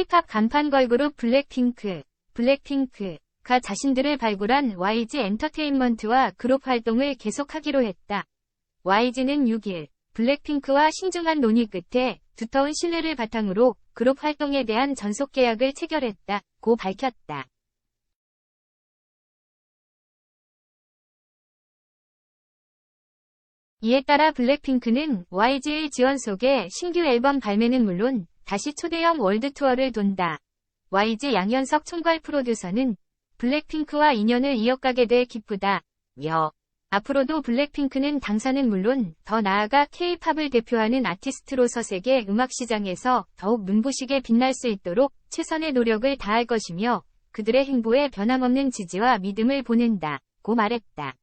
K-팝 간판 걸그룹 블랙핑크, 블랙핑크가 자신들을 발굴한 YG 엔터테인먼트와 그룹 활동을 계속하기로 했다. YG는 6일 블랙핑크와 신중한 논의 끝에 두터운 신뢰를 바탕으로 그룹 활동에 대한 전속 계약을 체결했다고 밝혔다. 이에 따라 블랙핑크는 YG의 지원 속에 신규 앨범 발매는 물론 다시 초대형 월드 투어를 돈다. YG 양현석 총괄 프로듀서는 블랙핑크와 인연을 이어가게 돼 기쁘다. 며 앞으로도 블랙핑크는 당사는 물론 더 나아가 K-팝을 대표하는 아티스트로서 세계 음악 시장에서 더욱 눈부시게 빛날 수 있도록 최선의 노력을 다할 것이며 그들의 행보에 변함없는 지지와 믿음을 보낸다. 고 말했다.